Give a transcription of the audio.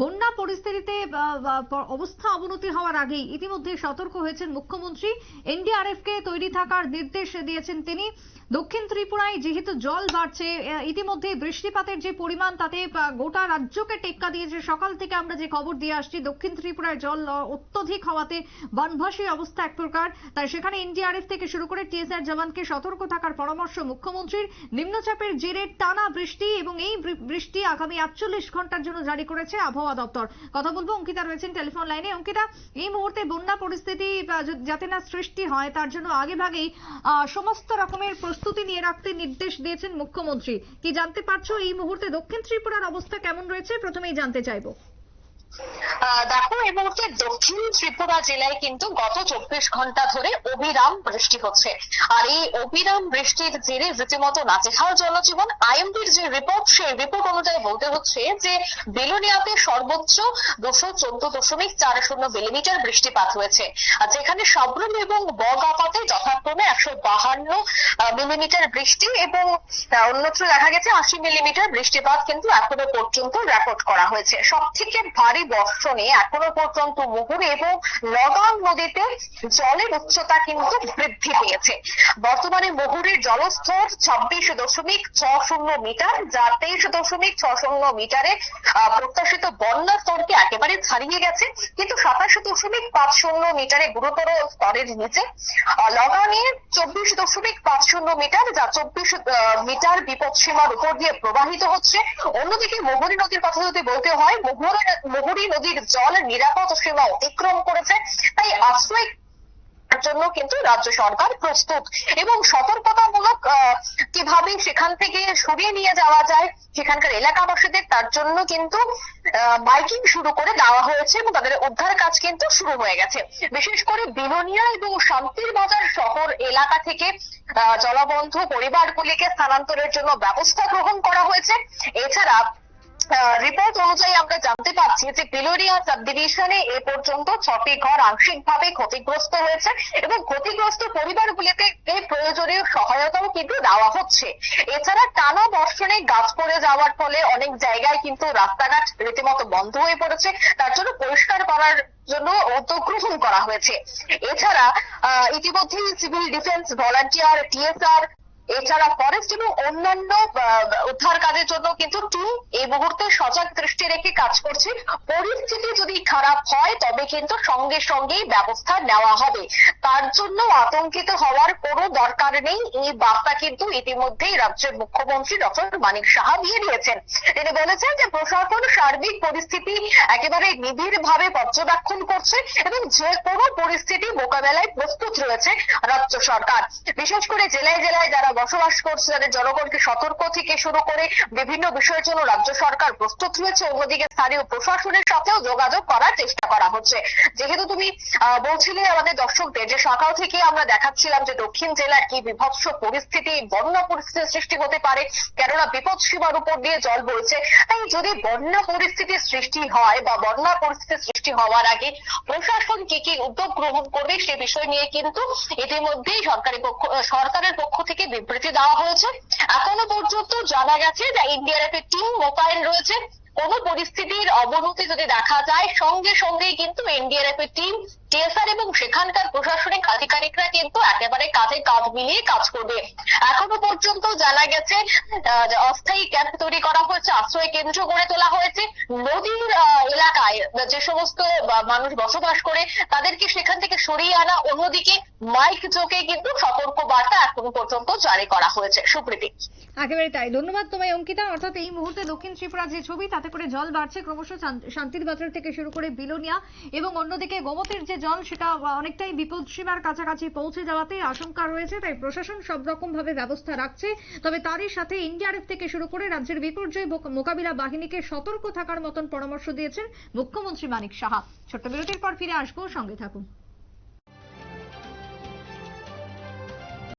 বন্যা পরিস্থিতিতে অবস্থা অবনতি হওয়ার আগেই ইতিমধ্যে সতর্ক হয়েছেন মুখ্যমন্ত্রী। এনডিআরএফ কে তৈরি থাকার নির্দেশ দিয়েছেন তিনি। দক্ষিণ ত্রিপুরায় যেহেতু জল বাড়ছে ইতিমধ্যে বৃষ্টিপাতের যে পরিমাণ, তাতে গোটা রাজ্যকে টেক্কা দিয়েছে। সকাল থেকে আমরা যে খবর দিয়ে আসছি, দক্ষিণ ত্রিপুরায় জল অত্যধিক হওয়াতে বনভাসী অবস্থা এক প্রকার। তাই সেখানে এনডিআরএফ থেকে শুরু করে টিএসআর জওয়ানকে সতর্ক থাকার পরামর্শ মুখ্যমন্ত্রীর। নিম্নচাপের জেরে টানা বৃষ্টি এবং এই বৃষ্টি আগামী আটচল্লিশ ঘণ্টার জন্য জারি করেছে আবহাওয়া দপ্তর। কথা বলব অঙ্কিতা রয়েছেন টেলিফোন লাইনে। অঙ্কিতা, এই মুহূর্তে বন্যা পরিস্থিতি যাতে না সৃষ্টি হয়, তার জন্য আগেভাগেই সমস্ত রকমের প্রস্তুতি নিয়ে রাখতে নির্দেশ দিয়েছেন মুখ্যমন্ত্রী। কি জানতে পারছ, এই মুহূর্তে দক্ষিণ ত্রিপুরার অবস্থা কেমন রয়েছে? প্রথমেই জানতে চাইব। দেখো এই মুহূর্তে দক্ষিণ ত্রিপুরা জেলায় কিন্তু গত চব্বিশ ঘণ্টা ধরে অবিরাম বৃষ্টি হচ্ছে। আর এই অবিরাম বৃষ্টির জেরে রীতিমতো নাচেহাল জনজীবন, আইএমডির যে রিপোর্ট সেই রিপোর্ট অনুযায়ী বলতে হচ্ছে যে, বেলোনিয়াতে সর্বোচ্চ দুশো চোদ্দ দশমিক চার শূন্য মিলিমিটার বৃষ্টিপাত হয়েছে। আর যেখানে সাবরুম এবং বগাপাতে যথাক্রমে একশো বাহান্ন মিলিমিটার বৃষ্টি এবং অন্যত্র দেখা গেছে আশি মিলিমিটার বৃষ্টিপাত কিন্তু এখনও পর্যন্ত রেকর্ড করা হয়েছে। সব থেকে ভারী বর্ষণে এখনও পর্যন্ত মুহুর এবং নগাঁও নদীতে জলের উচ্চতা কিন্তু বৃদ্ধি পেয়েছে। বর্তমানে মুহুরের জলস্তর ছাব্বিশ দশমিক ছ শূন্য মিটার, যা তেইশ দশমিক ছ শূন্য মিটারে প্রত্যাশিত বন্যা স্তরকে একেবারে ছাড়িয়ে গেছে, কিন্তু সাতাশ দশমিক পাঁচ শূন্য মিটারে গুরুতর স্তরের নিচে লগানে চব্বিশ দশমিক পাঁচ শূন্য মিটার, যা চব্বিশ মিটার বিপদ সীমার উপর দিয়ে প্রবাহিত হচ্ছে। অন্যদিকে মোহরী নদীর কথা যদি বলতে হয় মোহরী নদীর জল নিরাপদ সীমা অতিক্রম করেছে। তাই আশ্রয় জন্য কিন্তু রাজ্য সরকার প্রস্তুত। এবং সতর্কতামূলক কীভাবে সেখান থেকে সরিয়ে নিয়ে যাওয়া যায়, সেখানকার এলাকাবাসীদের তার জন্য কিন্তু মাইকিং শুরু করে দেওয়া হয়েছে এবং তাদের উদ্ধার কাজ কিন্তু শুরু হয়ে গেছে। বিশেষ করে বিলোনিয়া এবং শান্তির বাজার শহর এলাকা থেকে জলবন্ধ পরিবারগুলিকে স্থানান্তরের জন্য ব্যবস্থা গ্রহণ করা হয়েছে। এছাড়া রিপোর্ট অনুযায়ী আমরা জানতে পারছি যে পিলোরিয়া সাব ডিভিশনে এ পর্যন্ত ছটি ঘর আংশিকভাবে ক্ষতিগ্রস্ত হয়েছে এবং ক্ষতিগ্রস্ত পরিবারগুলিতে এই প্রয়োজনীয় সহায়তাও কিন্তু দেওয়া হচ্ছে। এছাড়া টানা বর্ষণে গাছ পড়ে যাওয়ার ফলে অনেক জায়গায় কিন্তু রাস্তাঘাট রীতিমতো বন্ধ হয়ে পড়েছে। তার জন্য পরিষ্কার করার জন্য উদ্যোগ গ্রহণ করা হয়েছে। এছাড়া আহ, ইতিমধ্যেই সিভিল ডিফেন্স ভলান্টিয়ার টিএসআর এছাড়া ফরেস্ট এবং অন্যান্য উদ্ধার কাজের জন্য কিন্তু টিম এই মুহূর্তে সজাগ দৃষ্টি রেখে কাজ করছে। পরিস্থিতি যদি খারাপ হয়, তবে কিন্তু সঙ্গে সঙ্গেই ব্যবস্থা নেওয়া হবে। তার জন্য আতঙ্কিত হওয়ার কোনো দরকার নেই। এই বার্তা কিন্তু ইতিমধ্যেই রাজ্যের মুখ্যমন্ত্রী ডক্টর মানিক সাহা দিয়ে দিয়েছেন। তিনি বলেছেন যে প্রশাসন সার্বিক পরিস্থিতি একেবারে নিবিড় ভাবে পর্যবেক্ষণ করছে এবং যে কোনো পরিস্থিতি মোকাবেলায় প্রস্তুত রয়েছে রাজ্য সরকার। বিশেষ করে জেলায় জেলায় যারা বসবাস করছে, তাদের জনগণকে সতর্ক থেকে শুরু করে বিভিন্ন বিষয়ের জন্য রাজ্য সরকার প্রস্তুত রয়েছে, অন্যদিকে স্থানীয় প্রশাসনের সাথেও যোগাযোগ করার চেষ্টা করা হচ্ছে। যেহেতু তুমি বলছিলে আমাদের দর্শকদের যে সকাল থেকে আমরা দেখাচ্ছিলাম যে দক্ষিণ জেলার কি বিভৎস পরিস্থিতি, বন্যা পরিস্থিতির সৃষ্টি হতে পারে, কেননা বিপদ সীমার উপর দিয়ে জল বইছে। তাই যদি বন্যা পরিস্থিতির সৃষ্টি হয় বা বন্যা পরিস্থিতির সৃষ্টি হওয়ার আগে প্রশাসন কি কি উদ্যোগ গ্রহণ করবে সে বিষয় নিয়ে কিন্তু ইতিমধ্যেই সরকারি পক্ষ, সরকারের পক্ষ থেকে বিবৃতি দেওয়া হয়েছে। এখনও পর্যন্ত জানা গেছে যে এনডিআরএফ এর টিম মোতায়েন রয়েছে কোন পরিস্থিতির অবনতি যদি দেখা যায় সঙ্গে সঙ্গেই কিন্তু এনডিআরএফ এর টিম টিএসআর এবং সেখানকার প্রশাসনিক আধিকারিকরা কিন্তু একেবারে কাঁধে কাঁধ মিলিয়ে কাজ করবে। এখনও পর্যন্ত জানা গেছে অস্থায়ী ক্যাম্প তৈরি করা হয়েছে, আশ্রয় কেন্দ্র গড়ে তোলা হয়েছে। নদীর এলাকায় যে সমস্ত মানুষ বসবাস করে, তাদেরকে সেখান থেকে সরিয়ে আনা, অন্যদিকে মাইক চোখে কিন্তু সতর্ক বার্তা এখনও পর্যন্ত জারি করা হয়েছে। সুপ্রীতি। একেবারে তাই। ধন্যবাদ তোমায়, অঙ্কিতা। অর্থাৎ এই মুহূর্তে দক্ষিণ ত্রিপুরা যে ছবি, তাতে করে জল বাড়ছে। ক্রমশ শান্তির বাজার থেকে শুরু করে বিলোনিয়া এবং অন্যদিকে গোমতির যে জল সেটা অনেকটাই বিপদসীমার কাছাকাছি পৌঁছে যাওয়াতে আশঙ্কা রয়েছে, তাই প্রশাসন সব রকম ভাবে ব্যবস্থা রাখছে। তবে তারই সাথে এনডিআরএফ থেকে শুরু করে রাজ্যের বিপর্যয় মোকাবিলা বাহিনীকে সতর্ক থাকার মতন পরামর্শ দিয়েছেন মুখ্যমন্ত্রী মানিক সাহা। ছোট্ট বিরতির পর ফিরে আসব, সঙ্গে থাকুন।